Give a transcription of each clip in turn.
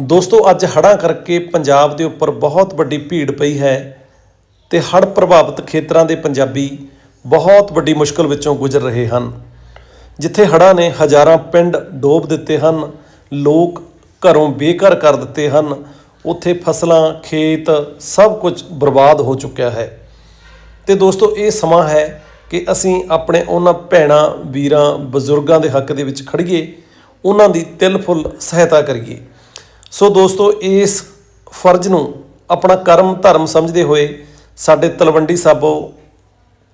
ਦੋਸਤੋ, ਅੱਜ ਹੜ੍ਹਾਂ ਕਰਕੇ ਪੰਜਾਬ ਦੇ ਉੱਪਰ ਬਹੁਤ ਵੱਡੀ ਭੀੜ ਪਈ ਹੈ ਤੇ ਹੜ੍ਹ ਪ੍ਰਭਾਵਿਤ ਖੇਤਰਾਂ ਦੇ ਪੰਜਾਬੀ ਬਹੁਤ ਵੱਡੀ ਮੁਸ਼ਕਲ ਵਿੱਚੋਂ ਗੁਜ਼ਰ ਰਹੇ ਹਨ। ਜਿੱਥੇ ਹੜ੍ਹਾਂ ਨੇ ਹਜ਼ਾਰਾਂ ਪਿੰਡ ਡੋਬ ਦਿੱਤੇ ਹਨ, ਲੋਕ ਘਰੋਂ ਬੇਘਰ ਕਰ ਦਿੱਤੇ ਹਨ, ਉੱਥੇ ਫਸਲਾਂ, ਖੇਤ ਸਭ ਕੁਝ ਬਰਬਾਦ ਹੋ ਚੁੱਕਿਆ ਹੈ। ਤੇ ਦੋਸਤੋ, ਇਹ ਸਮਾਂ ਹੈ ਕਿ ਅਸੀਂ ਆਪਣੇ ਉਹਨਾਂ ਭੈਣਾਂ, ਵੀਰਾਂ, ਬਜ਼ੁਰਗਾਂ ਦੇ ਹੱਕ ਦੇ ਵਿੱਚ ਖੜੀਏ ਉਹਨਾਂ ਦੀ ਤਿਲ ਫੁੱਲ ਸਹਾਇਤਾ ਕਰੀਏ। ਸੋ ਦੋਸਤੋ, ਇਸ ਫਰਜ਼ ਨੂੰ ਆਪਣਾ ਕਰਮ ਧਰਮ ਸਮਝਦੇ ਹੋਏ ਸਾਡੇ ਤਲਵੰਡੀ ਸਾਬੋ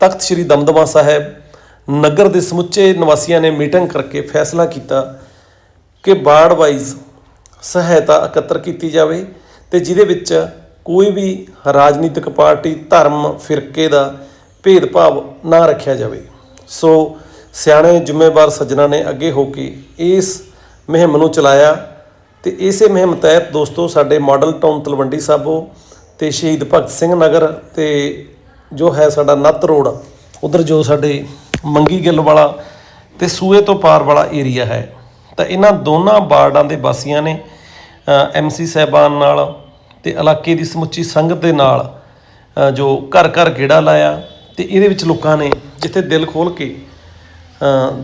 ਤਖਤ ਸ੍ਰੀ ਦਮਦਮਾ ਸਾਹਿਬ ਨਗਰ ਦੇ ਸਮੁੱਚੇ ਨਿਵਾਸੀਆਂ ਨੇ ਮੀਟਿੰਗ ਕਰਕੇ ਫੈਸਲਾ ਕੀਤਾ ਕਿ ਬਾੜ ਵਾਈਜ਼ ਸਹਾਇਤਾ ਇਕੱਤਰ ਕੀਤੀ ਜਾਵੇ ਤੇ ਜਿਹਦੇ ਵਿੱਚ ਕੋਈ ਵੀ ਰਾਜਨੀਤਿਕ ਪਾਰਟੀ, ਧਰਮ, ਫਿਰਕੇ ਦਾ ਭੇਦਭਾਵ ਨਾ ਰੱਖਿਆ ਜਾਵੇ। ਸੋ ਸਿਆਣੇ ਜ਼ਿੰਮੇਵਾਰ ਸੱਜਣਾ ਨੇ ਅੱਗੇ ਹੋ ਕੇ ਇਸ ਮੁਹਿੰਮ ਨੂੰ ਚਲਾਇਆ। ਤੇ ਇਸੇ ਮੁਹਿੰਮ ਤਹਿਤ ਦੋਸਤੋ ਸਾਡੇ ਮਾਡਲ ਟਾਊਨ ਤਲਵੰਡੀ ਸਾਬੋ ਤੇ ਸ਼ਹੀਦ ਭਗਤ ਸਿੰਘ ਨਗਰ ਤੇ ਜੋ ਹੈ ਸਾਡਾ ਨੱਤ ਰੋਡ, ਉਧਰ ਜੋ ਸਾਡੇ ਮੰਗੀ ਗਿੱਲ ਵਾਲਾ ਤੇ ਸੂਏ ਤੋਂ ਪਾਰ ਵਾਲਾ ਏਰੀਆ ਹੈ। ਤਾਂ ਇਹਨਾਂ ਦੋਨਾਂ ਵਾਰਡਾਂ ਦੇ ਵਾਸੀਆਂ ਨੇ ਐਮਸੀ ਸਾਹਿਬਾਨ ਨਾਲ ਤੇ ਇਲਾਕੇ ਦੀ ਸਮੁੱਚੀ ਸੰਗਤ ਦੇ ਨਾਲ ਜੋ ਘਰ ਘਰ ਗੇੜਾ ਲਾਇਆ ਤੇ ਇਹਦੇ ਵਿੱਚ ਲੋਕਾਂ ਨੇ ਜਿੱਥੇ ਦਿਲ ਖੋਲ ਕੇ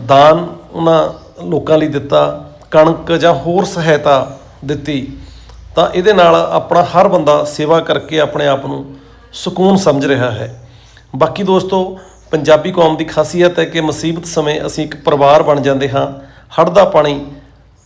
ਦਾਨ ਉਹਨਾਂ ਲੋਕਾਂ ਲਈ ਦਿੱਤਾ ਕਣਕ ਜਾਂ ਹੋਰ ਸਹਾਇਤਾ ਦਿੱਤੀ, ਤਾਂ ਇਹਦੇ ਨਾਲ ਆਪਣਾ ਹਰ ਬੰਦਾ ਸੇਵਾ ਕਰਕੇ ਆਪਣੇ ਆਪ ਨੂੰ ਸਕੂਨ ਸਮਝ ਰਿਹਾ ਹੈ। ਬਾਕੀ ਦੋਸਤੋ, ਪੰਜਾਬੀ ਕੌਮ ਦੀ ਖਾਸੀਅਤ ਹੈ ਕਿ ਮੁਸੀਬਤ ਸਮੇਂ ਅਸੀਂ ਇੱਕ ਪਰਿਵਾਰ ਬਣ ਜਾਂਦੇ ਹਾਂ। ਹੜ੍ਹ ਦਾ ਪਾਣੀ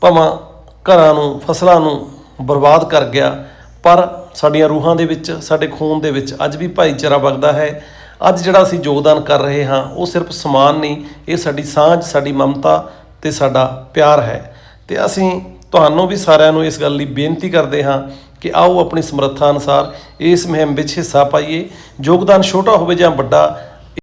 ਭਾਵਾਂ ਘਰਾਂ ਨੂੰ, ਫਸਲਾਂ ਨੂੰ ਬਰਬਾਦ ਕਰ ਗਿਆ, ਪਰ ਸਾਡੀਆਂ ਰੂਹਾਂ ਦੇ ਵਿੱਚ, ਸਾਡੇ ਖੂਨ ਦੇ ਵਿੱਚ ਅੱਜ ਵੀ ਭਾਈਚਾਰਾ ਵਗਦਾ ਹੈ। ਅੱਜ ਜਿਹੜਾ ਅਸੀਂ ਯੋਗਦਾਨ ਕਰ ਰਹੇ ਹਾਂ, ਉਹ ਸਿਰਫ ਸਮਾਨ ਨਹੀਂ, ਇਹ ਸਾਡੀ ਸਾਂਝ, ਸਾਡੀ ਮਮਤਾ ਤੇ ਸਾਡਾ ਪਿਆਰ ਹੈ। ਤੇ ਅਸੀਂ ਤੁਹਾਨੂੰ ਵੀ ਸਾਰਿਆਂ ਨੂੰ ਇਸ ਗੱਲ ਲਈ ਬੇਨਤੀ ਕਰਦੇ ਹਾਂ ਕਿ ਆਓ ਆਪਣੀ ਸਮਰੱਥਾ ਅਨੁਸਾਰ ਇਸ ਮੁਹਿੰਮ ਵਿੱਚ ਹਿੱਸਾ ਪਾਈਏ। ਯੋਗਦਾਨ ਛੋਟਾ ਹੋਵੇ ਜਾਂ ਵੱਡਾ